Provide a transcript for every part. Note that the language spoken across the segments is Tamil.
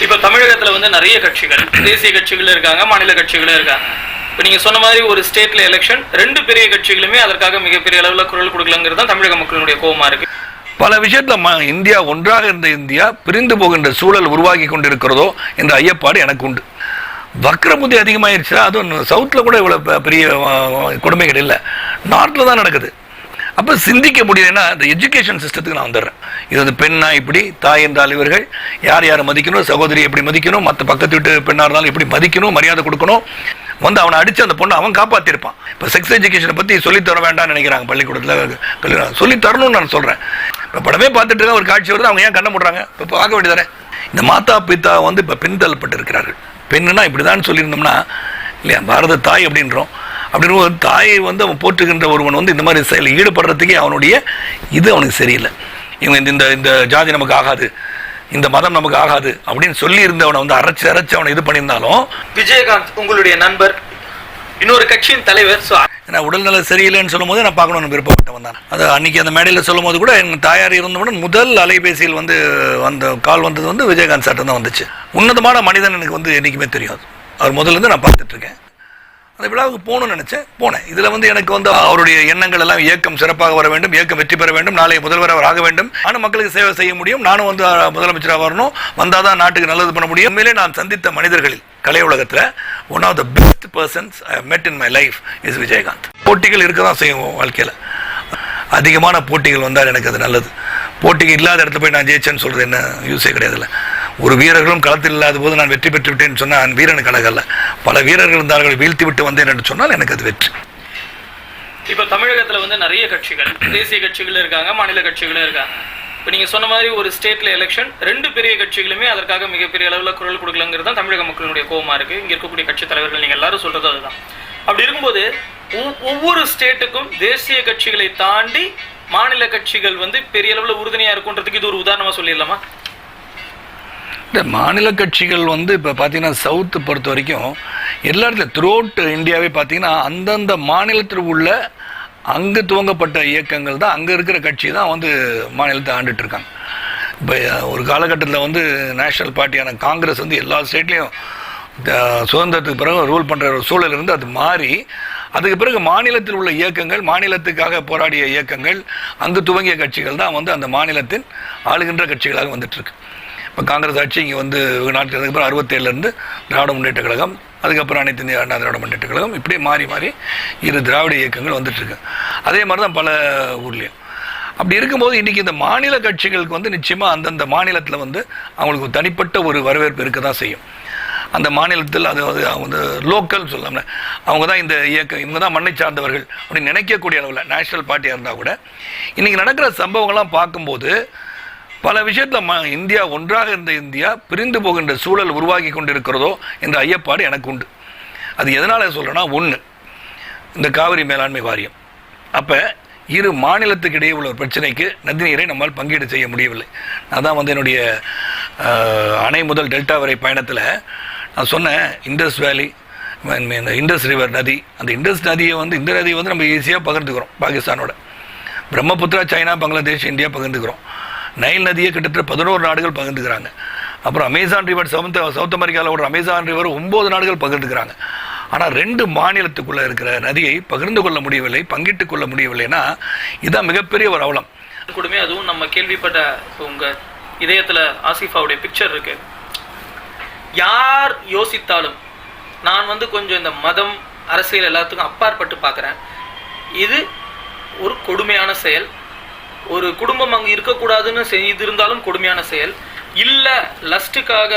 இப்போ தமிழகத்துல வந்து நிறைய கட்சிகள் தேசிய கட்சிகள் இருக்காங்க மாநில கட்சிகளும் இருக்காங்க. இப்போ நீங்க சொன்ன மாதிரி ஒரு ஸ்டேட்ல எலெக்ஷன் ரெண்டு பெரிய கட்சிகளுமே அதற்காக மிகப்பெரிய அளவுல குரல் கொடுக்கலங்கிறது தான் தமிழக மக்களுடைய கோவமா இருக்கு. பல விஷயத்துல ம- இந்தியா ஒன்றாக இருந்த இந்தியா பிரிந்து போகின்ற சூழல் உருவாகி கொண்டிருக்கிறதோ என்ற ஐயப்பாடு எனக்கு உண்டு. வக்ரபுத்தி அதிகமாயிருச்சுன்னா அதுவும் சவுத்தில் கூட இவ்வளோ பெரிய கொடுமைகள் இல்லை. நார்த்தில் தான் நடக்குது. அப்போ சிந்திக்க முடியலன்னா இந்த எஜுகேஷன் சிஸ்டத்துக்கு நான் வந்துடுறேன். இது வந்து பெண்ணா இப்படி தாய் என்றால் இவர்கள். யார் யாரை மதிக்கணும்? சகோதரி எப்படி மதிக்கணும்? மற்ற பக்கத்து வீட்டு பெண்ணாக இருந்தாலும் எப்படி மதிக்கணும்? மரியாதை கொடுக்கணும்? வந்து அவனை அடித்து அந்த பொண்ணை அவன் காப்பாற்றிருப்பான் இப்போ செக்ஸ் எஜுகேஷனை பற்றி சொல்லித் தர வேண்டாம்னு நினைக்கிறாங்க பள்ளிக்கூடத்தில் கல்லூரி சொல்லி தரணும்னு நான் சொல்கிறேன் இப்போ படமே பார்த்துட்டு இருக்க ஒரு காட்சி வருது அவங்க ஏன் கண்ண முடுறாங்க? இப்போ பார்க்க வேண்டியதானே இந்த மாதா பிதா வந்து இப்போ பின்தள்ளப்பட்டு இருக்கிறார்கள் பெண்ணுன்னா இப்படி தான் சொல்லியிருந்தோம்னா இல்லையா பாரத தாய் அப்படின்றோம். அப்படின்னு ஒரு தாயை வந்து அவன் போற்றுகின்ற ஒருவன் வந்து இந்த மாதிரி செயலில் ஈடுபடுறதுக்கே அவனுடைய இது அவனுக்கு சரியில்லை. இவங்க இந்த இந்த ஜாதி நமக்கு ஆகாது. இந்த மதம் நமக்கு ஆகாது அப்படின்னு சொல்லி இருந்தவனை வந்து அரைச்சு அரைச்சு அவனை இது பண்ணியிருந்தாலும் விஜயகாந்த் உங்களுடைய நண்பர் இன்னொரு கட்சியின் தலைவர் ஏன்னா உடல்நல சரியில்லைன்னு சொல்லும்போது நான் பார்க்கணும்னு விருப்பப்பட்டவன் தான். அது அன்னைக்கு அந்த மேடையில் சொல்லும்போது கூட என் தாயார் இருந்தவுடன் முதல் அலைபேசியில் வந்து வந்த கால் வந்தது வந்து விஜயகாந்த் சார் தான் வந்துச்சு. உன்னதமான மனிதன் எனக்கு வந்து என்றைக்குமே தெரியாது. அவர் முதல்ல இருந்து நான் பார்த்துட்டு இருக்கேன். அந்த விழாவுக்கு போகணும்னு நினச்சேன். போனேன். இதில் வந்து எனக்கு வந்து அவருடைய எண்ணங்கள் எல்லாம் இயக்கம் சிறப்பாக வர வேண்டும் இயக்கம் வெற்றி பெற வேண்டும் நாளைய முதல்வர் அவர் ஆக வேண்டும். ஆனால் மக்களுக்கு சேவை செய்ய முடியும். நானும் வந்து முதலமைச்சராக வரணும். வந்தால் தான் நாட்டுக்கு நல்லது பண்ண முடியும். உண்மையிலே நான் சந்தித்த மனிதர்களில் கலை உலகத்தில் one of the best persons I met in my life is Vijayakanth. போட்டிகள் இருக்க தான் செய்யும் வாழ்க்கையில். அதிகமான போட்டிகள் வந்தால் எனக்கு அது நல்லது. போட்டிகள் இல்லாத இடத்துல போய் நான் ஜெயிச்சேன்னு சொல்கிறது என்ன யூஸே கிடையாதுல்ல. ஒரு வீரர்களும் களத்தில் இல்லாத போது நான் வெற்றி பெற்று விட்டேன் சொன்னால் நான் வீரனுக்கு அழகல்ல பல வீரர்கள் இருந்தார்கள் வீழ்த்தி விட்டு வந்தேன் என்று சொன்னால் எனக்கு அது வெற்றி. இப்போ தமிழகத்துல வந்து நிறைய கட்சிகள் தேசிய கட்சிகள் இருக்காங்க மாநில கட்சிகளும் இருக்காங்க. இப்போ நீங்க சொன்ன மாதிரி ஒரு ஸ்டேட்ல எலெக்ஷன் ரெண்டு பெரிய கட்சிகளுமே அதற்காக மிகப்பெரிய அளவுல குரல் கொடுக்கலங்கிறது தான் தமிழக மக்களுடைய கோபமாக இருக்கு. இங்க இருக்கக்கூடிய கட்சி தலைவர்கள் நீங்க எல்லாரும் சொல்றது அதுதான். அப்படி இருக்கும்போது ஒவ்வொரு ஸ்டேட்டுக்கும் தேசிய கட்சிகளை தாண்டி மாநில கட்சிகள் வந்து பெரிய அளவுல உறுதுணையாக இருக்குன்றதுக்கு இது ஒரு உதாரணமா சொல்லிடலாமா? இந்த மாநில கட்சிகள் வந்து இப்போ பார்த்தீங்கன்னா சவுத்து பொறுத்த வரைக்கும் எல்லா இடத்துல த்ரூஅவுட் இந்தியாவே பார்த்தீங்கன்னா அந்தந்த மாநிலத்தில் உள்ள அங்கு துவங்கப்பட்ட இயக்கங்கள் தான் அங்கே இருக்கிற கட்சி தான் வந்து மாநிலத்தை ஆண்டுட்டு இருக்காங்க. இப்போ ஒரு காலகட்டத்தில் வந்து நேஷனல் பார்ட்டியான காங்கிரஸ் வந்து எல்லா ஸ்டேட்லேயும் சுதந்திரத்துக்கு பிறகு ரூல் பண்ணுற ஒரு சூழல் இருந்து அது மாறி அதுக்கு பிறகு மாநிலத்தில் உள்ள இயக்கங்கள் மாநிலத்துக்காக போராடிய இயக்கங்கள் அங்கு துவங்கிய கட்சிகள் தான் வந்து அந்த மாநிலத்தின் ஆளுகின்ற கட்சிகளாக வந்துட்டுருக்கு இப்போ காங்கிரஸ் ஆட்சி இங்கே வந்து நாட்டுக்கு அதுக்கப்புறம் அறுபத்தேழுலேருந்து திராவிட முன்னேற்ற கழகம் அதுக்கப்புறம் அனைத்து இந்திய அண்ணா திராவிட முன்னேற்ற கழகம் இப்படியே மாறி மாறி இரு திராவிட இயக்கங்கள் வந்துட்டுருக்கு அதே மாதிரி தான் பல ஊர்லேயும். அப்படி இருக்கும்போது இன்றைக்கி இந்த மாநில கட்சிகளுக்கு வந்து நிச்சயமாக அந்தந்த மாநிலத்தில் வந்து அவங்களுக்கு ஒரு தனிப்பட்ட ஒரு வரவேற்பு இருக்க தான் செய்யும். அந்த மாநிலத்தில் அது வந்து அவங்க வந்து லோக்கல் சொல்லாமல் அவங்க தான் இந்த இயக்கம் இவங்க தான் மண்ணை சார்ந்தவர்கள் அப்படின்னு நினைக்கக்கூடிய அளவில் நேஷனல் பார்ட்டியாக இருந்தால் கூட இன்றைக்கி நடக்கிற சம்பவங்கள்லாம் பார்க்கும்போது பல விஷயத்தில் இந்தியா ஒன்றாக இருந்த இந்தியா பிரிந்து போகின்ற சூழல் உருவாகி கொண்டிருக்கிறதோ என்ற ஐயப்பாடு எனக்கு உண்டு. அது எதனால் சொல்கிறேன்னா ஒன்று இந்த காவிரி மேலாண்மை வாரியம். அப்போ இரு மாநிலத்துக்கு இடையே உள்ள ஒரு பிரச்சனைக்கு நதி நீரை நம்மால் பங்கீடு செய்ய முடியவில்லை. நான் தான் வந்து என்னுடைய அணை முதல் டெல்டா வரை பயணத்தில் நான் சொன்னேன் இண்டஸ் வேலி இந்த இண்டஸ் ரிவர் நதி அந்த இண்டஸ் நதியை வந்து இந்த நதியை வந்து நம்ம ஈஸியாக பகிர்ந்துக்கிறோம் பாகிஸ்தானோட. பிரம்மபுத்திரா சைனா பங்களாதேஷ் இந்தியா பகிர்ந்துக்கிறோம். நைல் நதியை கிட்டத்தட்ட பதினோரு நாடுகள் பகிர்ந்துக்கிறாங்க. அப்புறம் அமேசான் ரிவர் சவுத் சவுத் அமெரிக்காவில் ஒரு அமேசான் ரிவர் ஒம்பது நாடுகள் பகிர்ந்துக்கிறாங்க. ஆனால் ரெண்டு மாநிலத்துக்குள்ளே இருக்கிற நதியை பகிர்ந்து கொள்ள முடியவில்லை பங்கிட்டு கொள்ள முடியவில்லைன்னா இதுதான் மிகப்பெரிய ஒரு அவலம். கூடமே அதுவும் நம்ம கேள்விப்பட்ட உங்கள் இதயத்தில் ஆசிஃபாவுடைய பிக்சர் இருக்கு. யார் யோசித்தாலும் நான் வந்து கொஞ்சம் இந்த மதம் அரசியல் எல்லாத்துக்கும் அப்பாற்பட்டு பார்க்குறேன். இது ஒரு கொடுமையான செயல். ஒரு குடும்பம் அங்கே இருக்கக்கூடாதுன்னு செய்திருந்தாலும் கொடுமையான செயல். இல்லை லஸ்ட்டுக்காக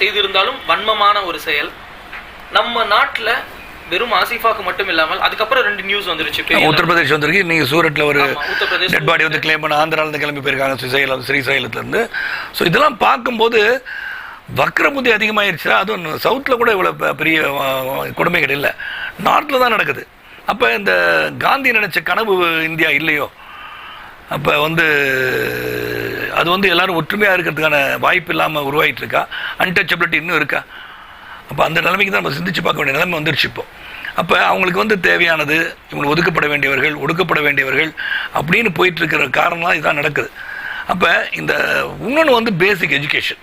செய்திருந்தாலும் வன்மமான ஒரு செயல். நம்ம நாட்டில் வெறும் ஆசிஃபாக்கு மட்டும் இல்லாமல் அதுக்கப்புறம் ரெண்டு நியூஸ் வந்துருச்சு. உத்தரப்பிரதேஷ் வந்திருக்கு. நீங்கள் சூரட்டில் ஒரு டெட் பாடி வந்து கிளைம் பண்ண ஆந்திராவிலேருந்து கிளம்பி போயிருக்காங்க. ஸ்ரீசைலம் ஸ்ரீசைலத்துலேருந்து. ஸோ இதெல்லாம் பார்க்கும்போது வக்ரபுத்தி அதிகமாயிருச்சுன்னா அதுவும் சவுத்தில் கூட இவ்வளோ பெரிய கொடுமைகள் இல்லை நார்த்தில் தான் நடக்குது. அப்போ இந்த காந்தி நினைச்ச கனவு இந்தியா இல்லையோ? அப்போ வந்து அது வந்து எல்லாரும் ஒற்றுமையாக இருக்கிறதுக்கான வாய்ப்பு இல்லாமல் உருவாகிட்டு இருக்கா அன்டச்சபிலிட்டி இன்னும் இருக்கா? அப்போ அந்த நிலைமைக்கு தான் நம்ம சிந்திச்சு பார்க்க வேண்டிய நிலைமை வந்துருச்சு இப்போ. அப்போ அவங்களுக்கு வந்து தேவையானது இவங்க ஒதுக்கப்பட வேண்டியவர்கள் ஒடுக்கப்பட வேண்டியவர்கள் அப்படின்னு போயிட்டு இருக்கிற இதுதான் நடக்குது. அப்போ இந்த இன்னொன்று வந்து பேசிக் எஜுகேஷன்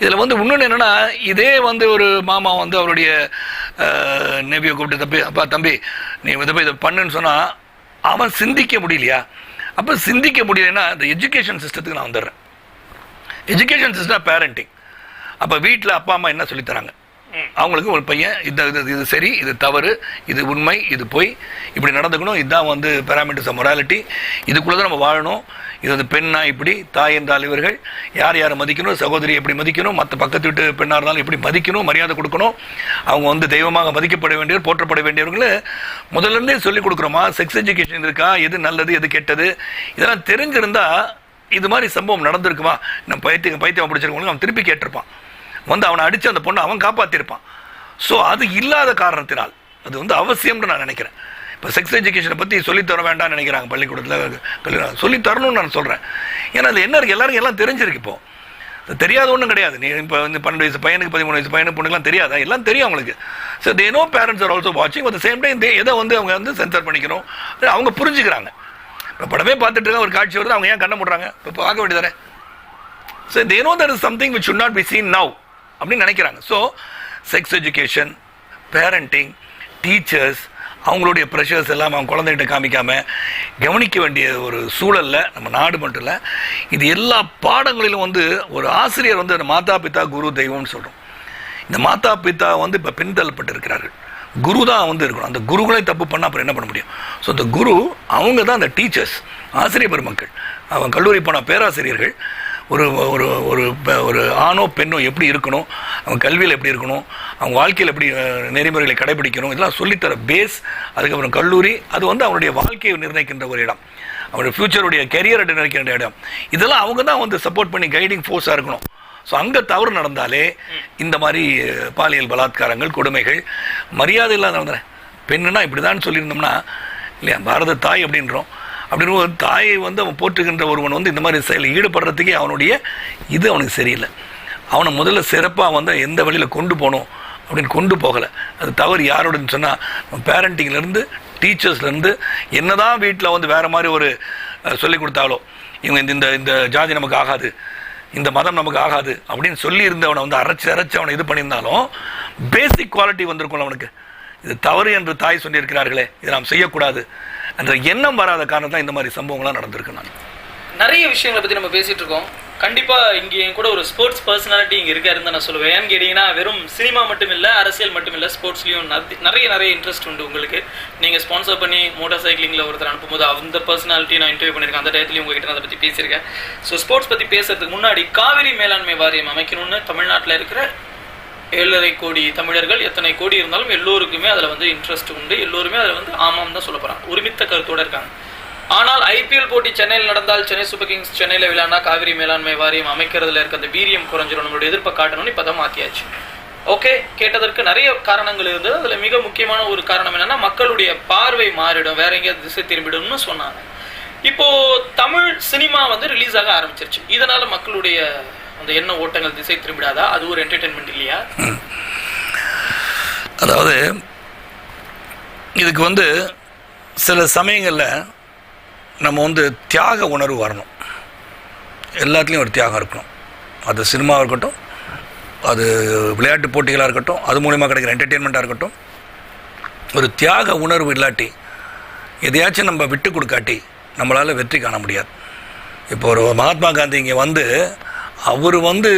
இதில் வந்து இன்னொன்று என்னென்னா இதே வந்து ஒரு மாமா வந்து அவருடைய நெவியை கூப்பிட்டு தம்பி அப்பா தம்பி நீ இதை போய் இதை பண்ணுன்னு சொன்னால் அவன் சிந்திக்க முடியலையா? அப்போ சிந்திக்க முடியலைன்னா இந்த எஜுகேஷன் சிஸ்டத்துக்கு நான் வந்துடுறேன். எஜுகேஷன் சிஸ்டம் பேரண்டிங் அப்போ வீட்டில் அப்பா அம்மா என்ன சொல்லித்தராங்க அவங்களுக்கு ஒரு பையன் இது இது இது சரி இது தவறு இது உண்மை இது பொய் இப்படி நடந்துக்கணும் இதுதான் வந்து பேராமீட்டர்ஸ் ஆஃப் மொராலிட்டி இதுக்குள்ளே தான் நம்ம வாழணும் இது வந்து பெண்ணா இப்படி தாய் என்றால் இவர்கள் யார் யாரை மதிக்கணும் சகோதரி எப்படி மதிக்கணும் மற்ற பக்கத்து வீட்டு பெண்ணாக இருந்தாலும் எப்படி மதிக்கணும் மரியாதை கொடுக்கணும் அவங்க வந்து தெய்வமாக மதிக்கப்பட வேண்டியவர் போற்றப்பட வேண்டியவர்களை முதல்ல சொல்லிக் கொடுக்குறோமா? செக்ஸ் எஜுகேஷன் இருக்கா? எது நல்லது எது கெட்டது? இதெல்லாம் தெரிஞ்சிருந்தா இது மாதிரி சம்பவம் நடந்திருக்குமா? நம்ம பைத்தியம் பைத்தியம் பிடிச்சிருக்கவங்களுக்கு அவன் திருப்பி கேட்டிருப்பான். வந்து அவனை அடித்து அந்த பொண்ணை அவன் காப்பாற்றிருப்பான் ஸோ அது இல்லாத காரணத்தினால் அது வந்து அவசியம்னு நான் நினைக்கிறேன். இப்போ செக்ஸ் எஜுகேஷனை பற்றி சொல்லித்தர வேண்டாம்னு நினைக்கிறாங்க பள்ளிக்கூடத்தில் கல்லூரி சொல்லித்தரணும்னு நான் சொல்கிறேன் ஏன்னா அது என்ன இருக்குது எல்லாருக்கும் எல்லாம் தெரிஞ்சிருக்கு இப்போ. தெரியாத ஒன்றும் கிடையாது. நீ இப்போ வந்து பன்னெண்டு வயசு பையனுக்கு பதிமூணு வயசு பையனுக்கு பொண்ணுக்கெல்லாம் தெரியாதா? எல்லாம் தெரியும் அவங்களுக்கு. So they know parents are also வாட்சிங் அட் சேம் டைம் எதை வந்து அவங்க வந்து சென்சர் பண்ணிக்கணும் அவங்க புரிஞ்சுக்கிறாங்க. இப்போ படமே பார்த்துட்டு இருக்க ஒரு காட்சி வருது. அவங்க ஏன் கண்ண முடுறாங்க? இப்போ பார்க்க வேண்டியதானே so they know that is something which should not be seen now அப்படின்னு நினைக்கிறாங்க. So sex education parenting teachers அவங்களுடைய ப்ரெஷர்ஸ் எல்லாம் அவங்க குழந்தைகிட்ட காமிக்காம கவனிக்க வேண்டிய ஒரு சூழலில் நம்ம நாடு மட்டும் இல்லை இது எல்லா பாடங்களிலும் வந்து ஒரு ஆசிரியர் வந்து அந்த மாதா பிதா குரு தெய்வம்னு சொல்கிறோம் இந்த மாதா பிதா வந்து இப்போ பின்தள்ளப்பட்டு இருக்கிறார்கள் குரு தான் வந்து இருக்கணும். அந்த குருகளை தப்பு பண்ணால் அப்புறம் என்ன பண்ண முடியும்? ஸோ இந்த குரு அவங்க தான் அந்த டீச்சர்ஸ் ஆசிரியர் பெருமக்கள். அவங்க கல்லூரி போன பேராசிரியர்கள். ஒரு ஒரு ஒரு ஒரு ஆணோ பெண்ணோ எப்படி இருக்கணும்? அவங்க கல்வியில் எப்படி இருக்கணும்? அவங்க வாழ்க்கையில் எப்படி நெறிமுறைகளை கடைபிடிக்கணும் இதெல்லாம் சொல்லித்தர பேஸ் அதுக்கப்புறம் கல்லூரி அது வந்து அவனுடைய வாழ்க்கையை நிர்ணயிக்கின்ற ஒரு இடம். அவனுடைய ஃப்யூச்சருடைய கெரியரை நிர்ணயிக்கின்ற இடம். இதெல்லாம் அவங்க தான் வந்து சப்போர்ட் பண்ணி கைடிங் ஃபோர்ஸாக இருக்கணும். ஸோ அங்கே தவறு நடந்தாலே இந்த மாதிரி பாலியல் பலாத்காரங்கள் கொடுமைகள் மரியாதை இல்லாத நடந்தன. பெண்ணுனா இப்படி தான் சொல்லியிருந்தோம்னா இல்லையா பாரத தாய் அப்படின்றோம். அப்படின்னு ஒரு தாயை வந்து அவன் போற்றுகின்ற ஒருவன் வந்து இந்த மாதிரி செயலில் ஈடுபடுறதுக்கே அவனுடைய இது அவனுக்கு சரியில்லை. அவனை முதல்ல சிறப்பாக வந்து எந்த வழியில் கொண்டு போகணும் அப்படின்னு கொண்டு போகலை. அது தவறு யாரோடன்னு சொன்னால் பேரண்டிங்லேருந்து டீச்சர்ஸ்லேருந்து என்ன தான் வீட்டில் வந்து வேறு மாதிரி ஒரு சொல்லிக் கொடுத்தாலோ இவங்க இந்த இந்த இந்த ஜாதி நமக்கு ஆகாது இந்த மதம் நமக்கு ஆகாது அப்படின்னு சொல்லி இருந்தவனை வந்து அரைச்சு அரைச்சி அவனை இது பண்ணியிருந்தாலும் பேசிக் குவாலிட்டி வந்திருக்கும் அவனுக்கு. இது தவறு என்று தாய் சொல்லியிருக்கிறார்களே இதை நாம் செய்யக்கூடாது என்ற எண்ணம் வராத காரணத்தான் இந்த மாதிரி சம்பவங்கள்லாம் நடந்திருக்கு. நான் நிறைய விஷயங்களை பற்றி நம்ம பேசிகிட்டு இருக்கோம். கண்டிப்பாக இங்கே என் கூட ஒரு ஸ்போர்ட்ஸ் பர்சனாலிட்டி இங்கே இருக்காருன்னு தான் நான் சொல்லுவேன். ஏன்னு கேட்டிங்கன்னா வெறும் சினிமா மட்டும் இல்லை அரசியல் மட்டும் இல்லை ஸ்போர்ட்ஸ்லேயும் நிறைய நிறைய இன்ட்ரெஸ்ட் உண்டு உங்களுக்கு. நீங்கள் ஸ்பான்சர் பண்ணி மோட்டார் சைக்கிளிங்கில் ஒருத்தர் அனுப்பும்போது அந்த பர்சனாலிட்டி நான் இன்டர்வியூ பண்ணியிருக்கேன். அந்த டயத்துலையும் உங்ககிட்ட நான் அதை பற்றி பேசியிருக்கேன். ஸோ ஸ்போர்ட்ஸ் பற்றி பேசுறதுக்கு முன்னாடி காவிரி மேலாண்மை வாரியம் அமைக்கணும்னு தமிழ்நாட்டில் இருக்கிற ஏழரை கோடி தமிழர்கள் எத்தனை கோடி இருந்தாலும் எல்லோருக்குமே அதில் வந்து இன்ட்ரெஸ்ட் உண்டு. எல்லோருமே அதில் வந்து ஆமாம் தான் சொல்ல போகிறாங்க ஒருமித்த கருத்தோடு இருக்காங்க. ஆனால் ஐபிஎல் போட்டி சென்னையில் நடந்தால் சென்னை சூப்பர் கிங்ஸ் சென்னையில் விளையாடினா காவிரி மேலாண்மை வாரியம் அமைக்கிறதுல இருக்க அந்த வீரியம் குறைஞ்சிரும். நம்மளுடைய எதிர்ப்பை காட்டணும்னு இப்போ தான் மாற்றியாச்சு ஓகே கேட்டதற்கு நிறைய காரணங்கள் இருந்தது. அதில் மிக முக்கியமான ஒரு காரணம் என்னன்னா மக்களுடைய பார்வை மாறிடும். வேற எங்கேயாவது திசை திரும்பிடும்னு சொன்னாங்க. இப்போ தமிழ் சினிமா வந்து ரிலீஸ் ஆக ஆரம்பிச்சிருச்சு. இதனால மக்களுடைய அந்த எண்ண ஓட்டங்கள் திசை திரும்பிடாதா? அது ஒரு என்டர்டைன்மெண்ட் இல்லையா? அதாவது இதுக்கு வந்து சில சமயங்களில் நம்ம வந்து தியாக உணர்வு வரணும். எல்லாத்துலேயும் ஒரு தியாகம் இருக்கணும். அது சினிமாவாக இருக்கட்டும் அது விளையாட்டு போட்டிகளாக இருக்கட்டும் அது மூலிமா கிடைக்கிற என்டர்டெயின்மெண்ட்டாக இருக்கட்டும் ஒரு தியாக உணர்வு இல்லாட்டி எதையாச்சும் நம்ம விட்டு கொடுக்காட்டி நம்மளால் வெற்றி காண முடியாது. இப்போ ஒரு மகாத்மா காந்தி இங்கே வந்து அவர் வந்து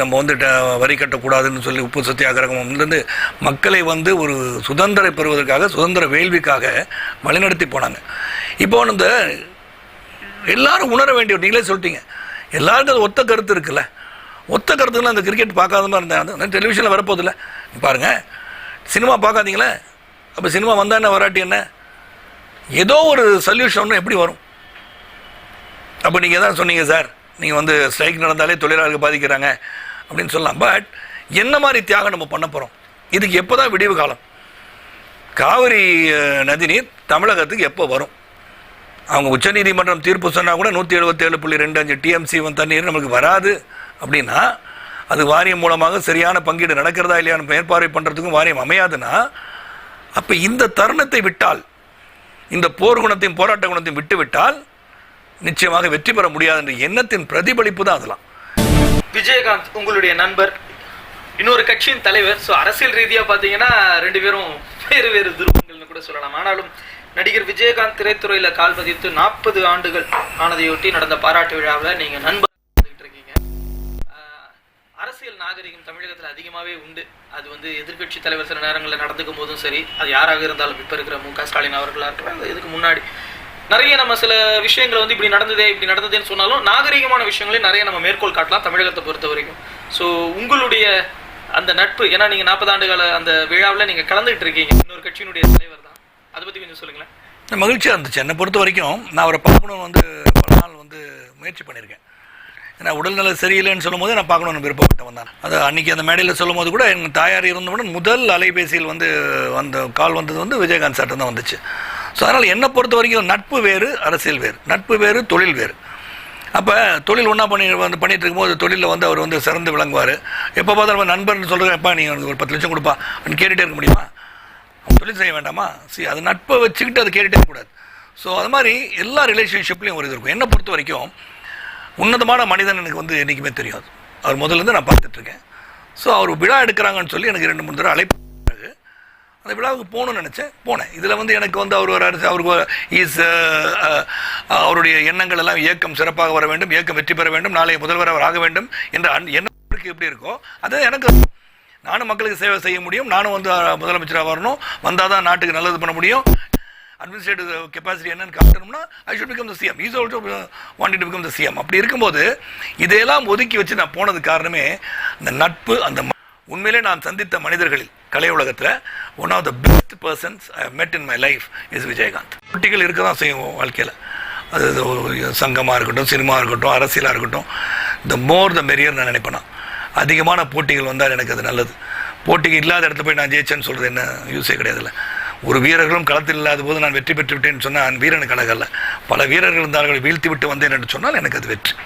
நம்ம வந்து வரி கட்டக்கூடாதுன்னு சொல்லி உப்பு சத்தியாகிரகம் வந்து மக்களை வந்து ஒரு சுதந்திரம் பெறுவதற்காக சுதந்திர வேள்விக்காக வழிநடத்தி போனாங்க. இப்போ இந்த எல்லாரும் உணர வேண்டிய நீங்களே சொல்லிட்டீங்க. எல்லாருக்கும் அது ஒத்த கருத்து இருக்குல்ல. ஒத்த கருத்துக்கெல்லாம் அந்த கிரிக்கெட் பார்க்காத மாதிரி இருந்தேன் அந்த டெலிவிஷனில் வரப்போதில்ல பாருங்க. சினிமா பார்க்காதீங்களே. அப்போ சினிமா வந்தால் என்ன வராட்டி என்ன? ஏதோ ஒரு சொல்யூஷன் எப்படி வரும்? அப்போ நீங்கள் தான் சொன்னீங்க சார். நீங்கள் வந்து ஸ்ட்ரைக் நடந்தாலே தொழிலாளர்கள் பாதிக்கிறாங்க அப்படின்னு சொல்லலாம். பட் என்ன மாதிரி தியாகம் நம்ம பண்ண போகிறோம் இதுக்கு எப்போ தான் விடிவு காலம்? காவிரி நதிநீர் தமிழகத்துக்கு எப்போ வரும்? அவங்க உச்சநீதிமன்றம் தீர்ப்பு சொன்னால் கூட நூற்றி எழுபத்தேழு புள்ளி ரெண்டு அஞ்சு டிஎம்சி தண்ணீர் நமக்கு வராது அப்படின்னா அது வாரியம் மூலமாக சரியான பங்கீடு நடக்கிறதா இல்லையான்னு மேற்பார்வை பண்ணுறதுக்கும் வாரியம் அமையாதுன்னா அப்போ இந்த தருணத்தை விட்டால் இந்த போர் குணத்தையும் போராட்ட குணத்தையும் விட்டுவிட்டால் நிச்சயமாக வெற்றி பெற முடியாது என்ற எண்ணத்தின் பிரதிபலிப்பு தான் அதெல்லாம். விஜயகாந்த் உங்களுடைய நண்பர் இன்னொரு கட்சியின் தலைவர். ஸோ அரசியல் ரீதியா பாத்தீங்கன்னா ரெண்டு பேரும் வேறு வேறு துருவங்கள்னு கூட சொல்லலாம். ஆனாலும் நடிகர் விஜயகாந்த் திரைத்துறையில கால் பதித்து நாற்பது ஆண்டுகள் ஆனதையொட்டி நடந்த பாராட்டு விழாவில் நீங்க நண்பர் இருக்கீங்க. அரசியல் நாகரிகம் தமிழகத்துல அதிகமாவே உண்டு. அது வந்து எதிர்க்கட்சி தலைவர் சில நேரங்களில் நடந்துக்கும் போதும் சரி. அது யாராக இருந்தாலும் இப்போ இருக்கிற மு க ஸ்டாலின் அவர்களாக இருக்கலாம் இதுக்கு முன்னாடி நிறைய நம்ம சில விஷயங்களை வந்து இப்படி நடந்ததே இப்படி நடந்ததேன்னு சொன்னாலும் நாகரீகமான விஷயங்களையும் நிறைய நம்ம மேற்கோள் காட்டலாம் தமிழகத்தை பொறுத்த வரைக்கும். ஸோ உங்களுடைய அந்த நட்பு ஏன்னா நீங்கள் நாற்பது ஆண்டு கால அந்த விழாவில் நீங்கள் கலந்துகிட்டு இருக்கீங்க. இன்னொரு கட்சியினுடைய தலைவர் தான். அதை பற்றி கொஞ்சம் சொல்லுங்களேன். மகிழ்ச்சியாக இருந்துச்சு. என்னை பொறுத்த வரைக்கும் நான் அவரை பார்க்கணும்னு வந்து பல நாள் வந்து முயற்சி பண்ணியிருக்கேன். ஏன்னா உடல்நல சரியில்லைன்னு சொல்லும்போது நான் பார்க்கணும்னு விருப்பப்பட்டவன் தான். அது அன்னைக்கு அந்த மேடையில் சொல்லும்போது கூட எங்கள் தாயார் இருந்தவுடன் முதல் அலைபேசியில் வந்து அந்த கால் வந்தது வந்து விஜயகாந்த் சார்ட்டு தான் வந்துச்சு. ஸோ அதனால் என்னை பொறுத்த வரைக்கும் நட்பு வேறு அரசியல் வேறு. நட்பு வேறு தொழில் வேறு. அப்போ தொழில் ஒன்றா பண்ணி வந்து பண்ணிட்டு இருக்கும்போது தொழிலில் வந்து அவர் வந்து சிறந்து விளங்குவார். எப்போ பார்த்தாலும் நம்ம நண்பர்னு சொல்கிறேன் எப்பா நீங்கள் எனக்கு ஒரு பத்து லட்சம் கொடுப்பா. அப்படின்னு கேட்டுகிட்டே இருக்க முடியுமா? தொழில் செய்ய வேண்டாமா? சரி அது நட்பை வச்சுக்கிட்டு அது கேட்டுகிட்டே இருக்கக்கூடாது. ஸோ அது மாதிரி எல்லா ரிலேஷன்ஷிப்லேயும் ஒரு இது இருக்கும். என்னை பொறுத்த வரைக்கும் உன்னதமான மனிதன் எனக்கு வந்து என்றைக்குமே தெரியாது. அவர் முதல்ல இருந்து நான் பார்த்துட்ருக்கேன் ஸோ அவர் விழா எடுக்கிறாங்கன்னு சொல்லி எனக்கு ரெண்டு மூணு தடவை அழைப்பு அந்த விழாவுக்கு போகணும்னு நினச்சேன். போனேன். இதில் வந்து எனக்கு வந்து அவர் ஒரு அரசு அவருக்கு இஸ் uh, uh, அவருடைய எண்ணங்கள் எல்லாம் இயக்கம் சிறப்பாக வர வேண்டும். இயக்கம் வெற்றி பெற வேண்டும். நாளைய முதல்வர் அவர் ஆக வேண்டும் என்ற அன் எண்ணம் எப்படி இருக்கோ அது எனக்கு நானும் மக்களுக்கு சேவை செய்ய முடியும். நானும் வந்து முதலமைச்சராக வரணும். வந்தால் தான் நாட்டுக்கு நல்லது பண்ண முடியும். அட்மினிஸ்ட்ரேட்டிவ் கெப்பாசிட்டி என்னன்னு காட்டணும்னா I should become the CM is also wanted to become the CM அப்படி இருக்கும்போது இதையெல்லாம் ஒதுக்கி வச்சு நான் போனது காரணமே அந்த நட்பு அந்த உண்மையிலே நான் சந்தித்த மனிதர்களில். கலை உலகத்தில் one of the best persons I met in my life is Vijayakanth போட்டிகள் இருக்க தான் செய்யும் வாழ்க்கையில். அது ஒரு சங்கமாக இருக்கட்டும் சினிமா இருக்கட்டும் அரசியலாக இருக்கட்டும் த மோர் த மெரியர் நான் நினைப்பேன் அதிகமான போட்டிகள் வந்தால் எனக்கு அது நல்லது. போட்டிகள் இல்லாத இடத்துல போய் நான் ஜெயிச்சேன்னு சொல்கிறது என்ன யூஸே கிடையாதுல்ல. ஒரு வீரர்களும் களத்தில் இல்லாத போது நான் வெற்றி பெற்று விட்டேன்னு சொன்னால் வீரனுக்கு அழகல்ல. பல வீரர்கள் இருந்தார்கள் வீழ்த்தி விட்டு வந்தேன் என்று சொன்னால் எனக்கு அது வெற்றி.